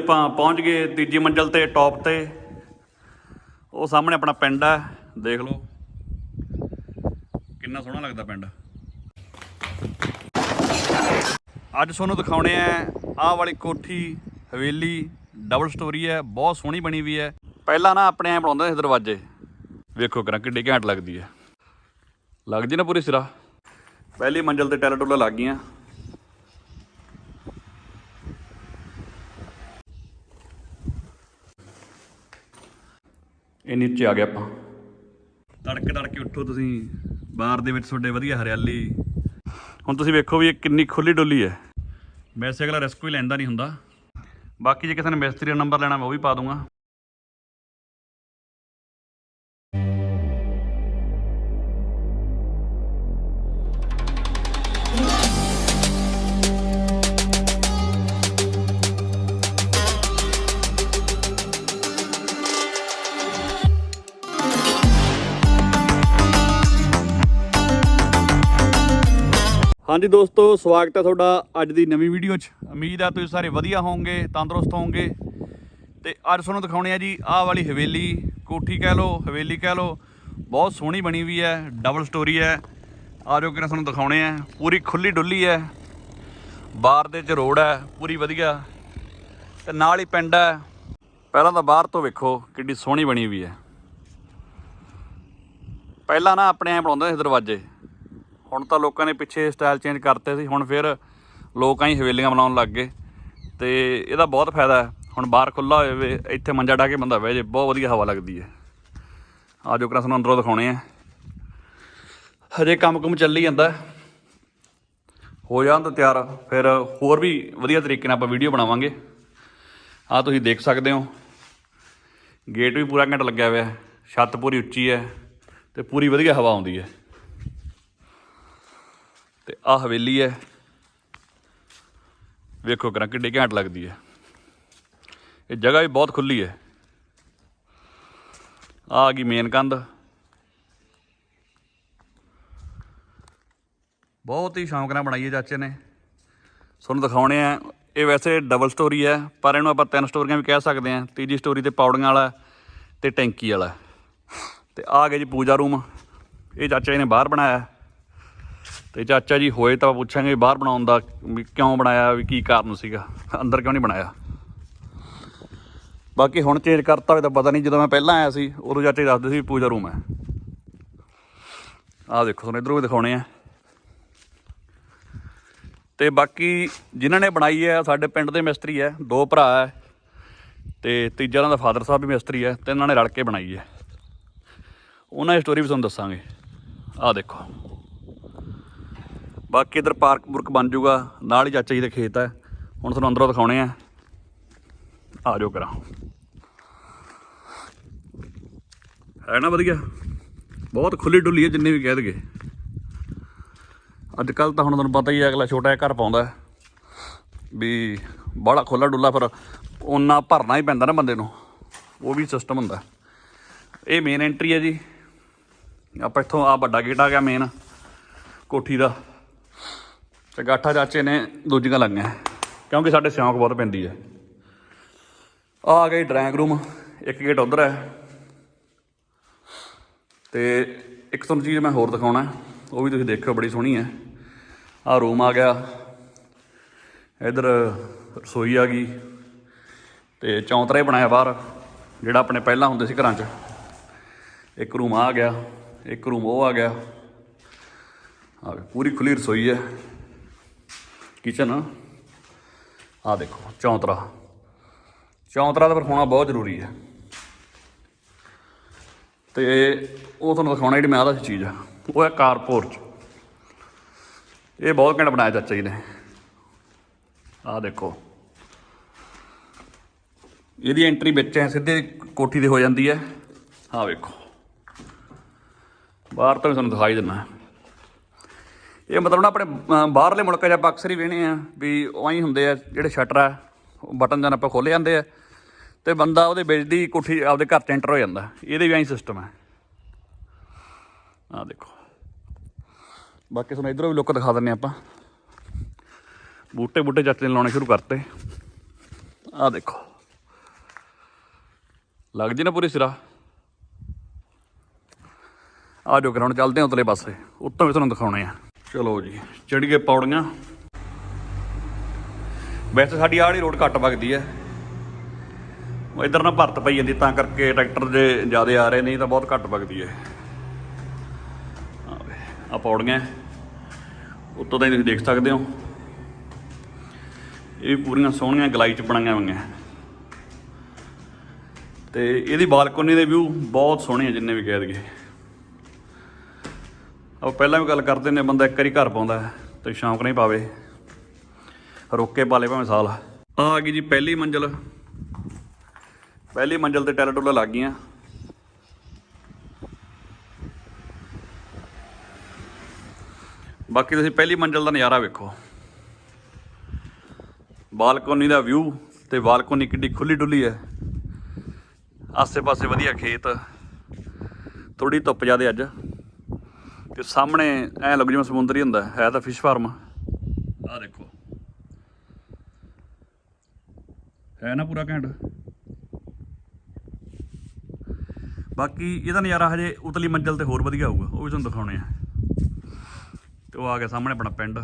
ਆਪਾਂ ਪਹੁੰਚ ਗਏ ਤੀਜੀ ਮੰਜ਼ਲ ਤੇ ਟੌਪ ਤੇ। ਉਹ ਸਾਹਮਣੇ ਆਪਣਾ ਪਿੰਡ ਹੈ ਦੇਖ ਲਓ। ਕਿੰਨਾ ਸੋਹਣਾ ਲੱਗਦਾ ਪਿੰਡ। ਅੱਜ ਤੁਹਾਨੂੰ ਦਿਖਾਉਣੇ ਆ, ਆਹ ਵਾਲੀ ਕੋਠੀ, ਹਵੇਲੀ ਡਬਲ ਸਟੋਰੀ ਹੈ, ਬਹੁਤ ਸੋਹਣੀ ਬਣੀ ਵੀ ਹੈ। ਪਹਿਲਾਂ ਨਾ ਆਪਣੇ ਐ ਬਣਾਉਂਦੇ ਸੀ ਦਰਵਾਜ਼ੇ। ਵੇਖੋ ਕਰਾਂ ਕਿੱਡੀ ਘੈਂਟ ਲੱਗਦੀ ਹੈ। ਲੱਗਦੀ ਨਾ ਪੂਰੀ ਸਿਰਾ। ਪਹਿਲੀ ਮੰਜ਼ਲ ਤੇ ਟੈਲਾ ਟੁਲਾ ਲੱਗ ਗਈਆਂ। ਨੀਚੇ ਆ ਗਏ ਆਪਾਂ। ਤੜਕੇ ਤੜਕੇ ਉੱਠੋ ਤੁਸੀਂ। ਬਾਹਰ ਦੇ ਵਿੱਚ ਤੁਹਾਡੇ ਵਧੀਆ ਹਰਿਆਲੀ। ਹੁਣ ਤੁਸੀਂ ਵੇਖੋ ਵੀ ਇਹ ਕਿੰਨੀ ਖੁੱਲੀ ਡੁੱਲੀ ਹੈ। ਵੈਸੇ ਅਗਲਾ ਰਿਸਕ ਵੀ ਲੈਂਦਾ ਨਹੀਂ ਹੁੰਦਾ। ਬਾਕੀ ਜੇ ਕਿਸੇ ਨੇ ਮਿਸਤਰੀ ਦਾ ਨੰਬਰ ਲੈਣਾ ਮੈਂ ਉਹ ਵੀ ਪਾ ਦੂੰਗਾ। ਹਾਂਜੀ ਦੋਸਤੋ, ਸਵਾਗਤ ਹੈ ਤੁਹਾਡਾ ਅੱਜ ਦੀ ਨਵੀਂ ਵੀਡੀਓ 'ਚ। ਉਮੀਦ ਹੈ ਤੁਸੀਂ ਸਾਰੇ ਵਧੀਆ ਹੋਵੋਗੇ, ਤੰਦਰੁਸਤ ਹੋਵੋਗੇ। ਤੇ ਅੱਜ ਤੁਹਾਨੂੰ ਦਿਖਾਉਣੇ ਆ ਜੀ ਆਹ ਵਾਲੀ ਹਵੇਲੀ, ਕੋਠੀ ਕਹਿ ਲਓ, ਹਵੇਲੀ ਕਹਿ ਲਓ। ਬਹੁਤ ਸੋਹਣੀ ਬਣੀ ਵੀ ਹੈ ਡਬਲ ਸਟੋਰੀ ਹੈ। ਆ ਜਾਓ ਕਿ ਤੁਹਾਨੂੰ ਦਿਖਾਉਣੇ ਆ। ਪੂਰੀ ਖੁੱਲੀ ਡੁੱਲੀ ਹੈ। ਬਾਹਰ ਦੇ ਚ ਰੋਡ ਹੈ, ਪੂਰੀ ਵਧੀਆ। ਤੇ ਨਾਲ ਹੀ ਪਿੰਡ ਹੈ। ਪਹਿਲਾਂ ਤਾਂ ਬਾਹਰ ਤੋਂ ਵੇਖੋ, ਕਿੱਡੀ ਸੋਹਣੀ ਬਣੀ ਵੀ ਹੈ। ਪਹਿਲਾਂ ਨਾ ਆਪਣੇ ਐ ਬਣਾਉਂਦੇ ਸੀ ਦਰਵਾਜ਼ੇ। ਹੁਣ ਤਾਂ ਲੋਕਾਂ ਨੇ ਪਿੱਛੇ ਸਟਾਈਲ ਚੇਂਜ ਕਰਤੇ ਸੀ, ਹੁਣ ਫਿਰ ਲੋਕ ਆਈ ਹਵੇਲੀਆਂ ਬਣਾਉਣ ਲੱਗ ਗਏ ਤੇ ਇਹਦਾ ਬਹੁਤ ਫਾਇਦਾ ਹੈ। ਹੁਣ ਬਾਹਰ ਖੁੱਲਾ ਹੋਵੇ ਇੱਥੇ ਮੰਜਾ ਢਾ ਕੇ ਬੰਦਾ ਬਹਿ ਜੇ, ਬਹੁਤ ਵਧੀਆ ਹਵਾ ਲੱਗਦੀ ਹੈ। ਆ ਜੋ ਕਰਾਂ ਸਾਨੂੰ ਅੰਦਰੋਂ ਦਿਖਾਉਣੇ ਆ। ਹਜੇ ਕੰਮ ਕੁਮ ਚੱਲੀ ਜਾਂਦਾ ਹੋ। ਜਾਣ ਤਾਂ ਤਿਆਰ ਫਿਰ ਹੋਰ ਵੀ ਵਧੀਆ ਤਰੀਕੇ ਨਾਲ ਆਪਾਂ ਵੀਡੀਓ ਬਣਾਵਾਂਗੇ। ਆ ਤੁਸੀਂ ਦੇਖ ਸਕਦੇ ਹੋ। ਗੇਟ ਵੀ ਪੂਰਾ ਘੰਟਾ ਲੱਗਿਆ ਹੋਇਆ ਛੱਤ ਪੂਰੀ ਉੱਚੀ ਹੈ ਤੇ ਪੂਰੀ ਵਧੀਆ ਹਵਾ ਆਉਂਦੀ ਹੈ। ਤੇ ਆ ਹਵੇਲੀ ਹੈ। ਵੇਖੋ ਕਰਾਂ ਕਿੱਡੀ ਘੈਂਟ ਲੱਗਦੀ ਹੈ। ਇਹ ਜਗ੍ਹਾ ਵੀ ਬਹੁਤ ਖੁੱਲੀ ਹੈ। ਆ ਆ ਗਈ ਮੇਨ ਕੰਧ। ਬਹੁਤ ਹੀ ਸ਼ੌਂਕ ਨਾਲ ਬਣਾਈ ਹੈ ਚਾਚੇ ਨੇ। ਤੁਹਾਨੂੰ ਦਿਖਾਉਣੇ ਆ। ਇਹ ਵੈਸੇ ਡਬਲ ਸਟੋਰੀ ਹੈ, ਪਰ ਇਹਨੂੰ ਆਪਾਂ ਤਿੰਨ ਸਟੋਰੀਆਂ ਵੀ ਕਹਿ ਸਕਦੇ ਆ ਤੀਜੀ ਸਟੋਰੀ ਤੇ ਪੌੜੀਆਂ ਵਾਲਾ ਤੇ ਟੈਂਕੀ ਵਾਲਾ ਤੇ ਆ ਗਿਆ ਜੀ ਪੂਜਾ ਰੂਮ ਇਹ ਚਾਚਾ ਜੀ ਨੇ ਬਾਹਰ ਬਣਾਇਆ ਤੇ ਚਾਚਾ ਜੀ ਹੋਏ ਤਾਂ ਪੁੱਛਾਂਗੇ ਵੀ ਬਾਹਰ ਬਣਾਉਣ ਦਾ ਵੀ ਕਿਉਂ ਬਣਾਇਆ, ਵੀ ਕੀ ਕਾਰਨ ਸੀਗਾ? ਅੰਦਰ ਕਿਉਂ ਨਹੀਂ ਬਣਾਇਆ? ਬਾਕੀ ਹੁਣ ਚੇਂਜ ਕਰਤਾ ਹੋਵੇ ਤਾਂ ਪਤਾ ਨਹੀਂ, ਜਦੋਂ ਮੈਂ ਪਹਿਲਾਂ ਆਇਆ ਸੀ, ਉਦੋਂ ਚਾਚਾ ਜੀ ਦੱਸਦੇ ਸੀ ਵੀ ਪੂਜਾ ਰੂਮ ਹੈ। ਆਹ ਦੇਖੋ, ਤੁਹਾਨੂੰ ਇਧਰੋਂ ਵੀ ਦਿਖਾਉਣੇ ਆ। ਤੇ ਬਾਕੀ ਜਿਨ੍ਹਾਂ ਨੇ ਬਣਾਈ ਹੈ, ਸਾਡੇ ਪਿੰਡ ਦੇ ਮਿਸਤਰੀ ਹੈ, ਦੋ ਭਰਾ ਹੈ, ਤੇ ਤੀਜਾ ਉਹਨਾਂ ਦਾ ਫਾਦਰ ਸਾਹਿਬ ਵੀ ਮਿਸਤਰੀ ਹੈ, ਤੇ ਇਹਨਾਂ ਨੇ ਰਲ ਕੇ ਬਣਾਈ ਹੈ। ਉਹਨਾਂ ਦੀ ਸਟੋਰੀ ਵੀ ਤੁਹਾਨੂੰ ਦੱਸਾਂਗੇ। ਆਹ ਦੇਖੋ। ਬਾਕੀ ਇਧਰ ਪਾਰਕ ਪੁਰਕ ਬਣ ਜਾਊਗਾ। ਨਾਲ ਹੀ ਚਾਚਾ ਜੀ ਦੇ ਖੇਤ ਹੈ ਹੁਣ ਤੁਹਾਨੂੰ ਅੰਦਰੋਂ ਦਿਖਾਉਣੇ ਆ। ਆ ਜਾਓ ਕਰਾਂ ਹੈ ਨਾ ਵਧੀਆ? ਬਹੁਤ ਖੁੱਲੀ ਡੁੱਲੀ ਹੈ ਜਿੰਨੇ ਵੀ ਕਹਿ ਦਗੇ ਅੱਜ ਕੱਲ ਤਾਂ ਹੁਣ ਤੁਹਾਨੂੰ ਪਤਾ ਹੀ ਹੈ ਅਗਲਾ ਛੋਟਾ ਜਿਹਾ ਘਰ ਪਾਉਂਦਾ। ਵੀ ਬਾਹਲਾ ਖੁੱਲਾ ਡੁੱਲਾ ਫਿਰ ਉਹਨਾਂ ਭਰਨਾ ਹੀ ਪੈਂਦਾ ਨਾ ਬੰਦੇ ਨੂੰ। ਉਹ ਵੀ ਸਿਸਟਮ ਹੁੰਦਾ। ਇਹ ਮੇਨ ਐਂਟਰੀ ਹੈ ਜੀ। ਆਪਾਂ ਇੱਥੋਂ ਆ ਵੱਡਾ ਗੇਟ ਆ ਗਿਆ ਮੇਨ ਕੋਠੀ ਦਾ। ਤੇ ਗਾਠਾ ਚਾਚੇ ਨੇ ਦੂਜੀਆਂ ਲਾਈਆਂ। ਕਿਉਂਕਿ ਸਾਡੇ ਸਿਉਂਕ ਬਹੁਤ ਪੈਂਦੀ ਹੈ ਆਹ ਆ ਗਈ ਡਰਾਇੰਗ ਰੂਮ ਇੱਕ ਗੇਟ ਉਧਰ ਹੈ। ਤੇ ਇੱਕ ਤੁਹਾਨੂੰ ਚੀਜ਼ ਮੈਂ ਹੋਰ ਦਿਖਾਉਣਾ, ਉਹ ਵੀ ਤੁਸੀਂ ਦੇਖਿਓ, ਬੜੀ ਸੋਹਣੀ ਹੈ। ਆਹ ਰੂਮ ਆ ਗਿਆ। ਇਧਰ ਰਸੋਈ ਆ ਗਈ। ਤੇ ਚੌਂਤਰੇ ਬਣਾਇਆ ਬਾਹਰ, ਜਿਹੜਾ ਆਪਣੇ ਪਹਿਲਾਂ ਹੁੰਦੇ ਸੀ ਘਰਾਂ 'ਚ। ਇੱਕ ਰੂਮ ਆ ਗਿਆ, ਇੱਕ ਰੂਮ ਉਹ ਆ ਗਿਆ। ਆ ਪੂਰੀ ਖੁੱਲੀ ਰਸੋਈ ਹੈ। ਕਿਚਨ। ਆ ਦੇਖੋ, ਚੌਂਤਰਾ। ਚੌਂਤਰਾ ਦਾ ਫਿਰ ਹੋਣਾ ਬਹੁਤ ਜ਼ਰੂਰੀ ਹੈ। ਤੇ ਉਹ ਤੁਹਾਨੂੰ ਦਿਖਾਉਣਾ ਜਿਹੜੀ ਮੈਂ ਆਦਾ ਚੀਜ਼ ਆ। ਉਹ ਹੈ ਕਾਰਪੋਰਚ ਇਹ ਬਹੁਤ ਘੈਂਟ ਬਣਾਇਆ ਚਾਚਾ ਜੀ ਨੇ। ਆਹ ਦੇਖੋ। ਇਹਦੀ ਐਂਟਰੀ ਵਿੱਚ ਐ ਸਿੱਧੇ ਕੋਠੀ ਤੇ ਹੋ ਜਾਂਦੀ ਹੈ। ਆਹ ਵੇਖੋ। ਬਾਹਰ ਤੋਂ ਵੀ ਤੁਹਾਨੂੰ ਦਿਖਾਈ ਦਿੰਦਾ। ਇਹ ਮਤਲਬ ਨਾ ਆਪਣੇ ਬਾਹਰਲੇ ਮੁਲਕਾਂ 'ਚ ਆਪਾਂ ਅਕਸਰ ਹੀ ਵੇਖਦੇ ਆ ਵੀ ਉਹੀ ਹੁੰਦੇ ਆ ਜਿਹੜੇ ਸ਼ਟਰ ਆ ਬਟਨ ਜਨ ਆਪਾਂ ਖੋਲੇ ਜਾਂਦੇ ਆ ਤੇ ਬੰਦਾ ਉਹਦੇ ਬਿਜਲੀ ਕੋਠੀ ਆਪਦੇ ਘਰ 'ਚ ਐਂਟਰ ਹੋ ਜਾਂਦਾ। ਇਹਦੇ ਵੀ ਐਂ ਸਿਸਟਮ ਹੈ ਆਹ ਦੇਖੋ। ਬਾਕੀ ਤੁਹਾਨੂੰ ਇਧਰੋਂ ਵੀ ਲੁੱਕ ਦਿਖਾ ਦਿੰਨੇ ਆਪਾਂ। ਬੂਟੇ ਬੂਟੇ ਚਾਚੇ ਨੇ ਲਾਉਣੇ ਸ਼ੁਰੂ ਕਰਤੇ। ਆਹ ਦੇਖੋ। ਲੱਗ ਜੀ ਨਾ ਪੂਰੀ ਸਿਰਾ। ਆ ਜੋ ਗਰਾਊਂਡ ਚੱਲਦੇ ਹਾਂ ਉਤਲੇ ਪਾਸੇ, ਉੱਤੋਂ ਵੀ ਤੁਹਾਨੂੰ ਦਿਖਾਉਣੇ ਆ। ਚਲੋ ਜੀ, ਚੜ੍ਹ ਗਏ ਪੌੜੀਆਂ। ਵੈਸੇ ਸਾਡੀ ਆਹ ਰੋਡ ਘੱਟ ਵਗਦੀ ਹੈ। ਉਹ ਇਧਰ ਨਾ ਭਰਤ ਪਈ ਜਾਂਦੀ, ਤਾਂ ਕਰਕੇ ਟਰੈਕਟਰ ਜੇ ਜ਼ਿਆਦਾ ਆ ਰਹੇ, ਨਹੀਂ ਤਾਂ ਬਹੁਤ ਘੱਟ ਵਗਦੀ ਹੈ। ਆ ਪੌੜੀਆਂ ਉੱਤੋਂ ਤਾਂ ਤੁਸੀਂ ਦੇਖ ਸਕਦੇ ਹੋ। ਇਹ ਵੀ ਪੂਰੀਆਂ ਸੋਹਣੀਆਂ ਗਲਾਈ ਚ ਬਣਾਈਆਂ ਹੋਈਆਂ ਤੇ ਇਹਦੀ ਬਾਲਕੋਨੀ ਦੇ ਵਿਊ ਬਹੁਤ ਸੋਹਣੇ ਆ, ਜਿੰਨੇ ਵੀ ਕਹਿ ਦਈਏ। ਉਹ ਪਹਿਲਾਂ ਵੀ ਗੱਲ ਕਰਦੇ ਨੇ, ਬੰਦਾ ਇੱਕ ਵਾਰੀ ਘਰ ਪਾਉਂਦਾ ਹੈ ਤੇ ਸ਼ੌਂਕ ਨਹੀਂ ਪਾਵੇ। ਰੋਕੇ ਪਾਲੇ ਭਾਵੇਂ ਸਾਲ। ਆ ਗਈ ਜੀ ਪਹਿਲੀ ਮੰਜ਼ਲ। ਪਹਿਲੀ ਮੰਜ਼ਲ ਤੇ ਟੈਲਾ ਟੁਲਾ ਲੱਗ ਗਈਆਂ। ਬਾਕੀ ਤੁਸੀਂ ਪਹਿਲੀ ਮੰਜ਼ਲ ਦਾ ਨਜ਼ਾਰਾ ਵੇਖੋ। ਬਾਲਕੋਨੀ ਦਾ ਵਿਊ ਤੇ ਬਾਲਕੋਨੀ ਕਿੱਡੀ ਖੁੱਲੀ ਡੁੱਲੀ ਹੈ। ਆਸੇ-ਪਾਸੇ ਵਧੀਆ ਖੇਤ। ਥੋੜੀ ਧੁੱਪ ਜਾਦੇ ਅੱਜ। ਤੇ ਸਾਹਮਣੇ ਐ ਲੱਗ ਜਿਵੇਂ ਸਮੁੰਦਰ ਹੀ ਹੁੰਦਾ, ਹੈ ਤਾਂ ਫਿਸ਼ ਫਾਰਮ ਆ ਦੇਖੋ। ਹੈ ਨਾ ਪੂਰਾ ਘੈਂਟ। ਬਾਕੀ ਇਹਦਾ ਨਜ਼ਾਰਾ ਹਜੇ ਉਤਲੀ ਮੰਜ਼ਲ ਤੇ ਹੋਰ ਵਧੀਆ ਹੋਊਗਾ, ਉਹ ਵੀ ਤੁਹਾਨੂੰ ਦਿਖਾਉਣੇ ਆ। ਤੇ ਉਹ ਆ ਗਿਆ ਸਾਹਮਣੇ ਆਪਣਾ ਪਿੰਡ।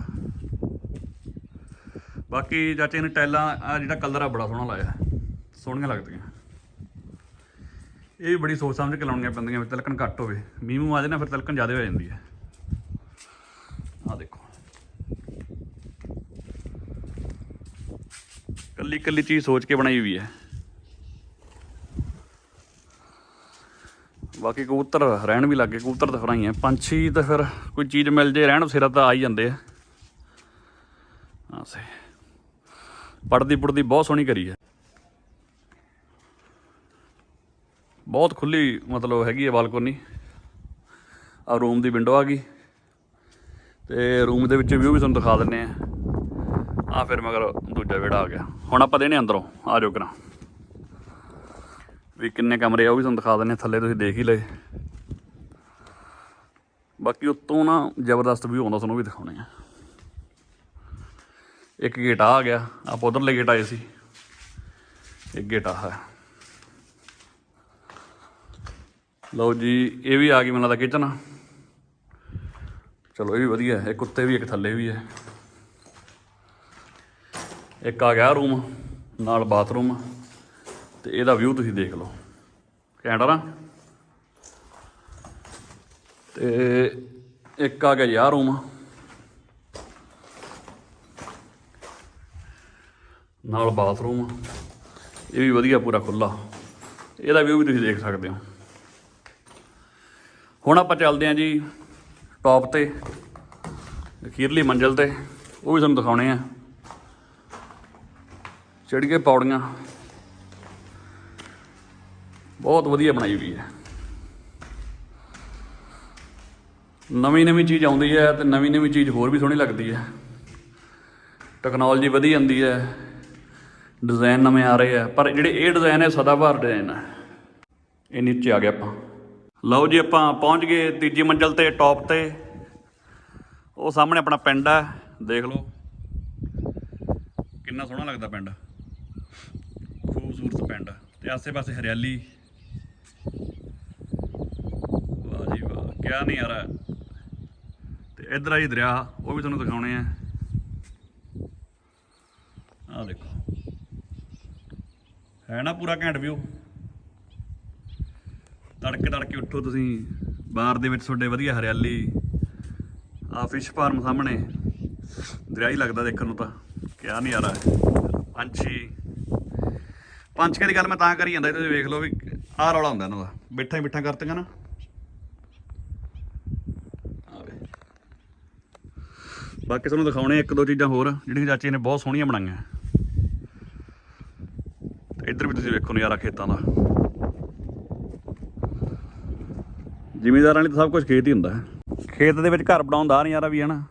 ਬਾਕੀ ਚਾਚੇ ਨੇ ਟੈਲਾਂ ਆ ਜਿਹੜਾ ਕਲਰ ਆ ਬੜਾ ਸੋਹਣਾ ਲਾਇਆ। ਸੋਹਣੀਆਂ ਲੱਗਦੀਆਂ। ਇਹ ਵੀ ਬੜੀ ਸੋਚ ਸਮਝ ਕੇ ਲਾਉਣੀਆਂ ਪੈਂਦੀਆਂ ਵੀ ਤਿਲਕਣ ਘੱਟ ਹੋਵੇ। ਮੀਂਹ ਮੂੰਹ ਆ ਜਾਏ ਨਾ, ਫਿਰ ਤਿਲਕਣ ਜ਼ਿਆਦਾ ਹੋ ਜਾਂਦੀ ਹੈ। ਆ ਦੇਖੋ। ਕੱਲੀ ਕੱਲੀ ਚੀਜ਼ ਸੋਚ ਕੇ ਬਣਾਈ ਹੋਈ ਹੈ। ਬਾਕੀ ਕਬੂਤਰ ਰਹਿਣ ਵੀ ਲੱਗੇ ਕਬੂਤਰ ਤਾਂ ਫਰਾਈ ਹੈ ਪੰਛੀ ਤਾਂ ਫਿਰ ਕੋਈ ਚੀਜ਼ ਮਿਲ ਜੇ, ਰਹਿਣ ਸਿਰਾ ਤਾਂ ਆ ਹੀ ਜਾਂਦੇ ਆ। ਹਾਂ ਪੜਦੀ ਪੁੜਦੀ ਬਹੁਤ ਸੋਹਣੀ ਕਰੀ ਹੈ। ਬਹੁਤ ਖੁੱਲੀ ਮਤਲਬ ਹੈਗੀ ਹੈ ਬਾਲਕੋਨੀ। ਆ ਰੂਮ ਦੀ ਵਿੰਡੋ ਆ ਗਈ। ਤੇ ਰੂਮ ਦੇ ਵਿੱਚ ਵਿਊ ਵੀ ਤੁਹਾਨੂੰ ਦਿਖਾ ਦਿੰਨੇ ਆ। ਆ ਫਿਰ ਮਗਰ ਦੂਜਾ ਵਿਹੜਾ ਆ ਗਿਆ। ਹੁਣ ਆਪਾਂ ਦੇਣੇ ਅੰਦਰੋਂ। ਆ ਜਾਓ ਕਰਾਂ ਵੀ ਕਿੰਨੇ ਕਮਰੇ ਆ ਉਹ ਵੀ ਤੁਹਾਨੂੰ ਦਿਖਾ ਦਿੰਨੇ ਆ, ਥੱਲੇ ਤੁਸੀਂ ਦੇਖ ਹੀ ਲਏ। ਬਾਕੀ ਉੱਤੋਂ ਨਾ ਜ਼ਬਰਦਸਤ ਵਿਊ ਆਉਂਦਾ ਤੁਹਾਨੂੰ ਵੀ ਦਿਖਾਉਣੇ ਆ। ਇੱਕ ਗੇਟ ਆ ਗਿਆ। ਆਪਾਂ ਉਧਰਲੇ ਗੇਟ ਆਏ ਸੀ। ਇੱਕ ਗੇਟ ਆ ਹੈ। ਲਓ ਜੀ, ਇਹ ਵੀ ਆ ਗਈ ਮੈਨੂੰ ਲੱਗਦਾ ਕਿਚਨ ਚਲੋ, ਇਹ ਵੀ ਵਧੀਆ ਹੈ। ਇੱਕ ਉੱਤੇ ਵੀ, ਇੱਕ ਥੱਲੇ ਵੀ ਹੈ। ਇੱਕ ਆ ਗਿਆ ਰੂਮ ਨਾਲ ਬਾਥਰੂਮ ਤੇ ਇਹਦਾ ਵਿਊ ਤੁਸੀਂ ਦੇਖ ਲਓ। ਘੈਂਟ ਆ ਨਾ? ਤੇ ਇੱਕ ਆ ਗਿਆ ਯਾਰ ਰੂਮ ਨਾਲ ਬਾਥਰੂਮ ਇਹ ਵੀ ਵਧੀਆ ਪੂਰਾ ਖੁੱਲਾ ਇਹਦਾ ਵਿਊ ਵੀ ਤੁਸੀਂ ਦੇਖ ਸਕਦੇ ਹੋ। ਹੁਣ ਆਪਾਂ ਚੱਲਦੇ ਹਾਂ ਜੀ ਟੌਪ ਤੇ, ਅਖੀਰਲੀ ਮੰਜ਼ਲ ਤੇ, ਉਹ ਵੀ ਤੁਹਾਨੂੰ ਦਿਖਾਉਣੇ ਆ। ਚੜ੍ਹ ਕੇ ਪੌੜੀਆਂ। ਬਹੁਤ ਵਧੀਆ ਬਣਾਈ ਹੋਈ ਹੈ। ਨਵੀਂ ਨਵੀਂ ਚੀਜ਼ ਆਉਂਦੀ ਹੈ ਤੇ ਨਵੀਂ ਨਵੀਂ ਚੀਜ਼ ਹੋਰ ਵੀ ਸੋਹਣੀ ਲੱਗਦੀ ਹੈ। ਟੈਕਨੋਲੋਜੀ ਵਧੀ ਜਾਂਦੀ ਹੈ। ਡਿਜ਼ਾਈਨ ਨਵੇਂ ਆ ਰਹੇ ਆ। ਪਰ ਜਿਹੜੇ ਇਹ ਡਿਜ਼ਾਈਨ ਹੈ, ਸਦਾਬਹਾਰ ਡਿਜ਼ਾਈਨ ਹੈ। ਇਹ ਨੀਚੇ ਆ ਗਿਆ ਆਪਾਂ। ਲਓ ਜੀ ਆਪਾਂ ਪਹੁੰਚ ਗਏ ਤੀਜੀ ਮੰਜ਼ਲ ਤੇ ਟੌਪ ਤੇ। ਉਹ ਸਾਹਮਣੇ ਆਪਣਾ ਪਿੰਡ ਹੈ ਦੇਖ ਲਓ। ਕਿੰਨਾ ਸੋਹਣਾ ਲੱਗਦਾ ਪਿੰਡ। ਖੂਬਸੂਰਤ ਪਿੰਡ। ਤੇ ਆਸੇ-ਪਾਸੇ ਹਰਿਆਲੀ। ਵਾਹ ਜੀ ਵਾਹ, ਕਿਆ ਨਹੀਂ ਯਾਰ ਰਿਹਾ ਤੇ ਇਧਰ ਆ ਜੀ ਦਰਿਆ, ਉਹ ਵੀ ਤੁਹਾਨੂੰ ਦਿਖਾਉਣੇ ਆ। ਆ ਦੇਖੋ। ਹੈ ਨਾ ਪੂਰਾ ਘੈਂਟ ਵਿਊ? ਤੜਕੇ ਤੜਕੇ ਉੱਠੋ ਤੁਸੀਂ। ਬਾਹਰ ਦੇ ਵਿੱਚ ਤੁਹਾਡੇ ਵਧੀਆ ਹਰਿਆਲੀ। ਆ ਫਿਸ਼ ਫਾਰਮ ਸਾਹਮਣੇ। ਦਰਿਆ ਹੀ ਲੱਗਦਾ ਦੇਖਣ ਨੂੰ ਤਾਂ। ਕਿਆ ਨਜ਼ਾਰਾ ਆ ਰਿਹਾ ਪੰਛੀ ਪੰਛੀਆਂ ਦੀ ਗੱਲ ਮੈਂ ਤਾਂ ਕਰੀ ਜਾਂਦਾ, ਤੁਸੀਂ ਵੇਖ ਲਓ ਵੀ ਆਹ ਰੌਲਾ ਹੁੰਦਾ ਇਹਨਾਂ ਦਾ। ਬਿੱਠਾ ਹੀ ਬਿੱਠਾ ਕਰਤੀਆਂ ਨਾ। ਬਾਕੀ ਤੁਹਾਨੂੰ ਦਿਖਾਉਣੇ ਇੱਕ ਦੋ ਚੀਜ਼ਾਂ ਹੋਰ, ਜਿਹੜੀਆਂ ਚਾਚੀ ਨੇ ਬਹੁਤ ਸੋਹਣੀਆਂ ਬਣਾਈਆਂ। ਇੱਧਰ ਵੀ ਤੁਸੀਂ ਵੇਖੋ ਨਜ਼ਾਰਾ ਖੇਤਾਂ ਦਾ। ਜ਼ਿਮੀਦਾਰਾਂ ਲਈ ਤਾਂ ਸਭ ਕੁਝ ਖੇਤ ਹੀ ਹੁੰਦਾ। ਹੈ ਖੇਤ ਦੇ ਵਿੱਚ ਘਰ ਬਣਾਉਣ ਦਾ ਨਜ਼ਾਰਾ ਵੀ ਹੈ ਨਾ।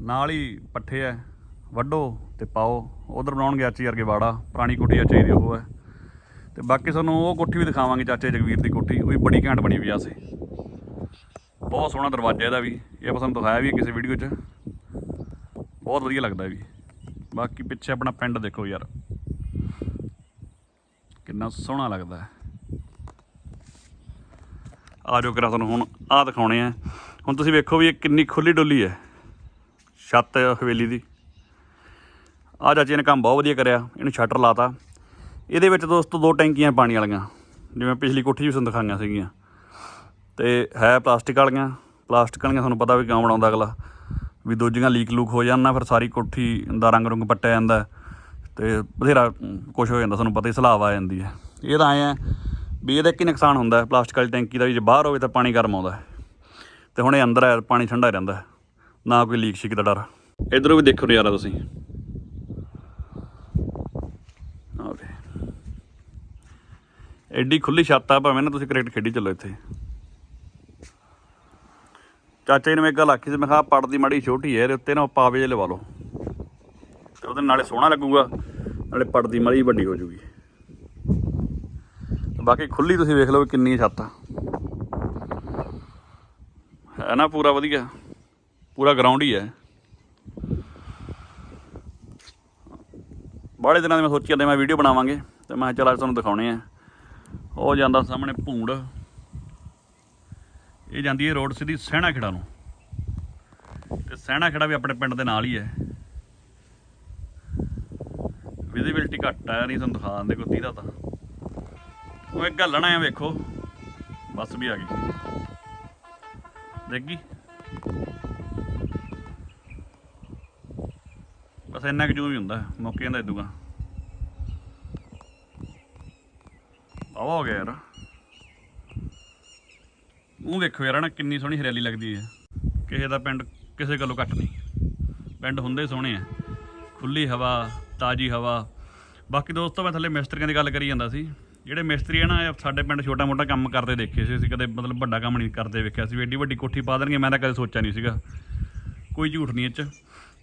ਨਾਲ ਹੀ ਪੱਠੇ ਹੈ, ਵੱਢੋ ਤੇ ਪਾਓ। ਉਧਰ ਬਣਾਉਣ ਗਿਆ ਚਾਚੇ ਵਰਗੇ ਵਾੜਾ, ਪੁਰਾਣੀ ਕੋਠੀ ਆ ਚਾਹੀਦੀ ਉਹ ਹੈ। ਤੇ ਬਾਕੀ ਤੁਹਾਨੂੰ ਉਹ ਕੋਠੀ ਵੀ ਦਿਖਾਵਾਂਗੇ ਚਾਚੇ ਜਗਵੀਰ ਦੀ ਕੋਠੀ, ਉਹ ਵੀ ਬੜੀ ਘੈਂਟ ਬਣੀ ਹੋਈ ਆ ਸੇ ਬਹੁਤ ਸੋਹਣਾ ਦਰਵਾਜ਼ਾ ਇਹਦਾ ਵੀ, ਇਹ ਆਪਾਂ ਤੁਹਾਨੂੰ ਦਿਖਾਇਆ ਵੀ ਕਿਸੇ ਵੀਡੀਓ 'ਚ। ਬਹੁਤ ਵਧੀਆ ਲੱਗਦਾ ਵੀ। ਬਾਕੀ ਪਿੱਛੇ ਆਪਣਾ ਪਿੰਡ ਦੇਖੋ ਯਾਰ। ਕਿੰਨਾ ਸੋਹਣਾ ਲੱਗਦਾ ਹੈ। ਆ ਜਾਓ ਕਰਾਂ ਤੁਹਾਨੂੰ ਹੁਣ, ਆਹ ਦਿਖਾਉਣੇ ਆ। ਹੁਣ ਤੁਸੀਂ ਵੇਖੋ ਵੀ ਇਹ ਕਿੰਨੀ ਖੁੱਲੀ ਡੁੱਲੀ ਹੈ। ਛੱਤ ਹਵੇਲੀ ਦੀ। ਆ ਚਾਚੇ ਨੇ ਕੰਮ ਬਹੁਤ ਵਧੀਆ ਕਰਿਆ, ਇਹਨੂੰ ਸ਼ਟਰ ਲਾਤਾ। ਇਹਦੇ ਵਿੱਚ ਦੋਸਤੋ ਦੋ ਟੈਂਕੀਆਂ ਪਾਣੀ ਵਾਲੀਆਂ, ਜਿਵੇਂ ਪਿਛਲੀ ਕੋਠੀ ਵੀ ਤੁਹਾਨੂੰ ਦਿਖਾਈਆਂ ਸੀਗੀਆਂ। ਤੇ ਹੈ ਪਲਾਸਟਿਕ ਵਾਲੀਆਂ ਪਲਾਸਟਿਕ ਵਾਲੀਆਂ ਤੁਹਾਨੂੰ ਪਤਾ ਵੀ ਕਿਉਂ ਬਣਾਉਂਦਾ ਅਗਲਾ। ਵੀ ਦੂਜੀਆਂ ਲੀਕ ਲੂਕ ਹੋ ਜਾਣ ਨਾ, ਫਿਰ ਸਾਰੀ ਕੋਠੀ ਦਾ ਰੰਗ ਰੁੰਗ ਪੱਟਿਆ ਜਾਂਦਾ। ਤੇ ਬਥੇਰਾ ਕੁਝ ਹੋ ਜਾਂਦਾ, ਤੁਹਾਨੂੰ ਪਤਾ ਹੀ ਸਲਾਬ ਆ ਜਾਂਦੀ ਹੈ। ਇਹ ਤਾਂ ਐਂ ਆ ਵੀ ਇਹਦਾ ਕੀ ਨੁਕਸਾਨ ਹੁੰਦਾ ਪਲਾਸਟਿਕ ਵਾਲੀ ਟੈਂਕੀ ਦਾ ਵੀ ਜੇ ਬਾਹਰ ਹੋਵੇ ਤਾਂ ਪਾਣੀ ਗਰਮ ਆਉਂਦਾ ਹੈ। ਤੇ ਹੁਣ ਇਹ ਅੰਦਰ ਹੈ ਪਾਣੀ ਠੰਡਾ ਰਹਿੰਦਾ ਨਾ ਕੋਈ ਲੀਕ ਸ਼ੀਕ ਦਾ ਡਰ। ਇਧਰੋਂ ਵੀ ਦੇਖੋ ਨਜ਼ਾਰਾ ਤੁਸੀਂ। ਆਵੇ ਐਡੀ ਖੁੱਲੀ ਛੱਤ ਆ, ਭਾਵੇਂ ਨਾ ਤੁਸੀਂ ਕ੍ਰਿਕਟ ਖੇਡੀ ਚੱਲੋ ਇੱਥੇ। ਚਾਚੇ ਜੀ ਨੇ ਮੈਂ ਇੱਕ ਗੱਲ ਆਖੀ ਸੀ, ਮੈਂ ਕਿਹਾ ਪੜ ਦੀ ਮਾੜੀ ਛੋਟੀ ਹੈ, ਇਹਦੇ ਉੱਤੇ ਨਾ ਪਾਵੇ ਜੇ ਲਵਾ ਲਓ। ਤੇ ਉਹਦੇ ਨਾਲੇ ਸੋਹਣਾ ਲੱਗੂਗਾ, ਨਾਲੇ ਪੜਦੀ ਮਾੜੀ ਵੱਡੀ ਹੋ ਜੂਗੀ। ਬਾਕੀ ਖੁੱਲੀ ਤੁਸੀਂ ਵੇਖ ਲਓ ਕਿੰਨੀ ਛੱਤ। ਆ ਹੈ ਨਾ ਪੂਰਾ ਵਧੀਆ। ਪੂਰਾ ਗਰਾਊਂਡ ਹੀ ਹੈ। ਬਾਹਲੇ ਦਿਨਾਂ ਦੇ ਮੈਂ ਸੋਚਿਆ ਜਾਂਦਾ ਮੈਂ ਵੀਡੀਓ ਬਣਾਵਾਂਗੇ ਤੇ ਮੈਂ ਕਿਹਾ ਚੱਲ ਅੱਜ ਤੁਹਾਨੂੰ ਦਿਖਾਉਣੇ ਆ। ਉਹ ਜਾਂਦਾ ਸਾਹਮਣੇ ਭੂੰਡ। ਇਹ ਜਾਂਦੀ ਹੈ ਰੋਡ ਸਿੱਧੀ ਸਹਿਣਾ ਖੇੜਾ ਨੂੰ। ਤੇ ਸਹਿਣਾ ਖੇੜਾ ਵੀ ਆਪਣੇ ਪਿੰਡ ਦੇ ਨਾਲ ਹੀ ਹੈ। ਵਿਜ਼ਿਬਿਲਟੀ ਘੱਟ ਹੈ ਨਹੀਂ ਤੁਹਾਨੂੰ ਦਿਖਾ ਦਿੰਦੇ ਕੋਈ ਦਾ ਤਾਂ। ਉਹ ਇੱਕ ਗੱਲ ਆ ਵੇਖੋ। ਬੱਸ ਵੀ ਆ ਗਈ। ਦੇਖ? ਗਈ ਬਸ ਇੰਨਾ ਕੁ ਜੂਮ ਹੀ ਹੁੰਦਾ, ਮੌਕੇ ਜਾਂਦਾ ਇਦੂਗਾ ਆਵਾ ਹੋ ਗਿਆ ਯਾਰ। ਉਹ ਵੇਖੋ ਯਾਰ ਨਾ ਕਿੰਨੀ ਸੋਹਣੀ ਹਰਿਆਲੀ ਲੱਗਦੀ ਹੈ। ਕਿਸੇ ਦਾ ਪਿੰਡ ਕਿਸੇ ਗੱਲੋਂ ਘੱਟ ਨਹੀਂ। ਪਿੰਡ ਹੁੰਦੇ ਸੋਹਣੇ ਆ। ਖੁੱਲੀ ਹਵਾ, ਤਾਜੀ ਹਵਾ। ਬਾਕੀ ਦੋਸਤੋ, ਮੈਂ ਥੱਲੇ ਮਿਸਤਰੀਆਂ ਦੀ ਗੱਲ ਕਰੀ ਜਾਂਦਾ ਸੀ। ਜਿਹੜੇ ਮਿਸਤਰੀ ਆ ਨਾ ਸਾਡੇ ਪਿੰਡ ਛੋਟਾ ਮੋਟਾ ਕੰਮ ਕਰਦੇ ਦੇਖੇ ਸੀ, ਅਸੀਂ ਕਦੇ ਮਤਲਬ ਵੱਡਾ ਕੰਮ ਨਹੀਂ ਕਰਦੇ ਵੇਖਿਆ ਸੀ, ਵੀ ਏਡੀ ਵੱਡੀ ਕੋਠੀ ਪਾ ਦੇਣਗੇ, ਮੈਂ ਤਾਂ ਕਦੇ ਸੋਚਿਆ ਨਹੀਂ ਸੀਗਾ। ਕੋਈ ਝੂਠ ਨਹੀਂ ਇਹ 'ਚ।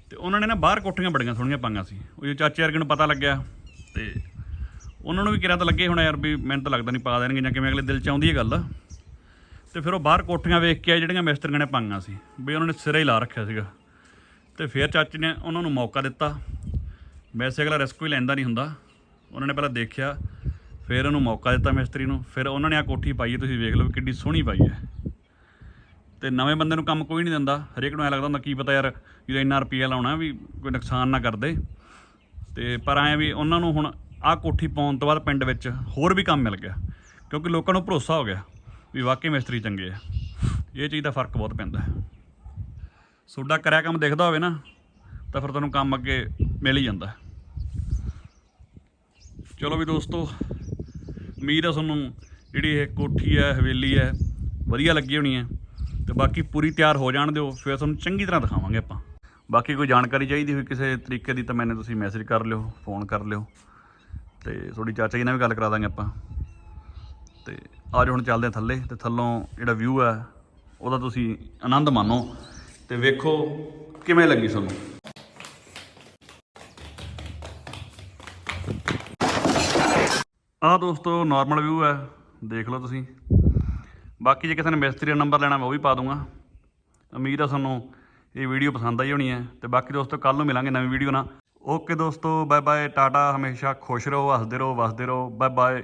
ਤੇ ਉਹਨਾਂ ਨੇ ਨਾ ਬਾਹਰ ਕੋਠੀਆਂ ਬੜੀਆਂ ਸੋਹਣੀਆਂ ਪਾਈਆਂ ਸੀ। ਉਹ ਚਾਚੇ ਵਰਗੇ ਨੂੰ ਪਤਾ ਲੱਗਿਆ, ਤੇ ਉਹਨਾਂ ਨੂੰ ਵੀ ਕਿਹਾ ਤਾਂ ਲੱਗੇ ਹੁਣ ਯਾਰ ਵੀ ਮੈਨੂੰ ਤਾਂ ਲੱਗਦਾ ਨਹੀਂ ਪਾ ਦੇਣਗੇ ਜਾਂ ਕਿਵੇਂ, ਅਗਲੇ ਦਿਲ 'ਚ ਆਉਂਦੀ ਹੈ ਗੱਲ। ਤੇ ਫਿਰ ਉਹ ਬਾਹਰ ਕੋਠੀਆਂ ਵੇਖ ਕੇ ਆ ਜਿਹੜੀਆਂ ਮਿਸਤਰੀਆਂ ਨੇ ਪਾਈਆਂ ਸੀ, ਵੀ ਉਹਨਾਂ ਨੇ ਸਿਰੇ ਹੀ ਲਾ ਰੱਖਿਆ ਸੀਗਾ। ਤੇ ਫਿਰ ਚਾਚੇ ਨੇ ਉਹਨਾਂ ਨੂੰ ਮੌਕਾ ਦਿੱਤਾ। ਵੈਸੇ ਅਗਲਾ ਰਿਸਕ ਵੀ ਲੈਂਦਾ ਨਹੀਂ ਹੁੰਦਾ। ਉਹਨਾਂ ਨੇ ਪਹਿਲਾਂ ਦੇਖਿਆ ਫਿਰ ਉਹਨੂੰ ਮੌਕਾ ਦਿੱਤਾ ਮਿਸਤਰੀ ਨੂੰ, ਫਿਰ ਉਹਨਾਂ ਨੇ ਆ ਕੋਠੀ ਪਾਈ ਹੈ, ਤੁਸੀਂ ਵੇਖ ਲਓ ਵੀ ਕਿੱਡੀ ਸੋਹਣੀ ਪਾਈ ਹੈ। ਤੇ ਨਵੇਂ ਬੰਦੇ ਨੂੰ ਕੰਮ ਕੋਈ ਨਹੀਂ ਦਿੰਦਾ, ਹਰੇਕ ਨੂੰ ਐ ਲੱਗਦਾ ਹੁੰਦਾ ਕੀ ਪਤਾ ਯਾਰ ਜਦੋਂ ਇੰਨਾ ਰੁਪਈਆ ਲਾਉਣਾ ਵੀ ਕੋਈ ਨੁਕਸਾਨ ਨਾ ਕਰਦੇ ਤੇ ਪਰ ਐਂ ਵੀ ਉਹਨਾਂ ਨੂੰ ਹੁਣ ਆਹ ਕੋਠੀ ਪਾਉਣ ਤੋਂ ਬਾਅਦ ਪਿੰਡ ਵਿੱਚ ਹੋਰ ਵੀ ਕੰਮ ਮਿਲ ਗਿਆ, ਕਿਉਂਕਿ ਲੋਕਾਂ ਨੂੰ ਭਰੋਸਾ ਹੋ ਗਿਆ ਵੀ ਵਾਕਈ ਮਿਸਤਰੀ ਚੰਗੇ ਆ। ਇਹ ਚੀਜ਼ ਦਾ ਫ਼ਰਕ ਬਹੁਤ ਪੈਂਦਾ ਹੈ। ਤੁਹਾਡਾ ਕਰਿਆ ਕੰਮ ਦਿਖਦਾ ਹੋਵੇ ਨਾ, ਤਾਂ ਫਿਰ ਤੁਹਾਨੂੰ ਕੰਮ ਅੱਗੇ ਮਿਲ ਹੀ ਜਾਂਦਾ ਚਲੋ ਵੀ ਦੋਸਤੋ ਉਮੀਦ ਆ ਤੁਹਾਨੂੰ ਜਿਹੜੀ ਇਹ ਕੋਠੀ ਹੈ ਹਵੇਲੀ ਹੈ ਵਧੀਆ ਲੱਗੀ ਹੋਣੀ ਹੈ ਤੇ ਬਾਕੀ ਪੂਰੀ ਤਿਆਰ ਹੋ ਜਾਣ ਦਿਓ, ਫਿਰ ਤੁਹਾਨੂੰ ਚੰਗੀ ਤਰ੍ਹਾਂ ਦਿਖਾਵਾਂਗੇ ਆਪਾਂ। ਬਾਕੀ ਕੋਈ ਜਾਣਕਾਰੀ ਚਾਹੀਦੀ ਹੋਈ ਕਿਸੇ ਤਰੀਕੇ ਦੀ ਤਾਂ ਮੈਨੂੰ ਤੁਸੀਂ ਮੈਸੇਜ ਕਰ ਲਿਓ ਫੋਨ ਕਰ ਲਿਓ। ਤੇ ਤੁਹਾਡੀ ਚਾਚਾ ਜੀ ਨਾਲ ਵੀ ਗੱਲ ਕਰਾ ਦਾਂਗੇ ਆਪਾਂ। ਤੇ ਅੱਜ ਹੁਣ ਚੱਲਦੇ ਹਾਂ ਥੱਲੇ, ਤੇ ਥੱਲੋਂ ਜਿਹੜਾ ਵਿਊ ਹੈ ਉਹਦਾ ਤੁਸੀਂ ਆਨੰਦ ਮਾਣੋ। ਤੇ ਵੇਖੋ ਕਿਵੇਂ ਲੱਗੀ ਤੁਹਾਨੂੰ। ਆਹ ਦੋਸਤੋ ਨਾਰਮਲ ਵਿਊ ਹੈ। ਦੇਖ ਲਓ ਤੁਸੀਂ। ਬਾਕੀ ਜੇ ਕਿਸੇ ਨੇ ਮਿਸਤਰੀ ਦਾ ਨੰਬਰ ਲੈਣਾ ਮੈਂ ਉਹ ਵੀ ਪਾ ਦੂੰਗਾ। ਉਮੀਦ ਆ ਤੁਹਾਨੂੰ ਇਹ ਵੀਡੀਓ ਪਸੰਦ ਆਈ ਹੋਣੀ ਹੈ। ਤੇ ਬਾਕੀ ਦੋਸਤੋ ਕੱਲ ਨੂੰ ਮਿਲਾਂਗੇ ਨਵੀਂ ਵੀਡੀਓ ਨਾਲ। ਓਕੇ ਦੋਸਤੋ ਬਾਏ ਬਾਏ ਟਾਟਾ। ਹਮੇਸ਼ਾ ਖੁਸ਼ ਰਹੋ, ਹੱਸਦੇ ਰਹੋ, ਵਸਦੇ ਰਹੋ। Bye bye